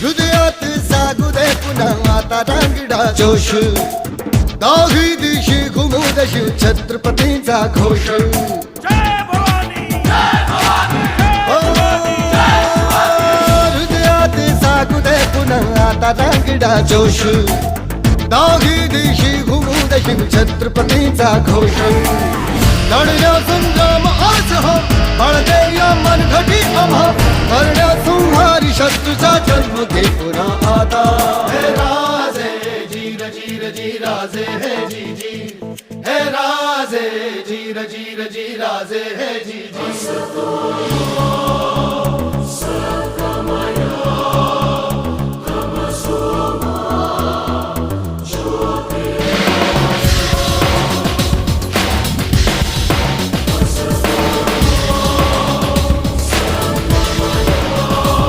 हृदयात जागू दे पुन्हा आता रांगडा जोश. दाही दिशी घुमू दशी छत्रपतींचा घोष. हृदयात जागू दे पुन्हा आता रांगडा जोश. दाही दिशी घुमू दशी छत्रपतींचा घोष. लढल्या संहारी तुझा जन्म घे पुन्हा आता. हे राजे जीर जीर जी राजे हे जी जी हे राजे जीर जीर जी राजे हे जी जी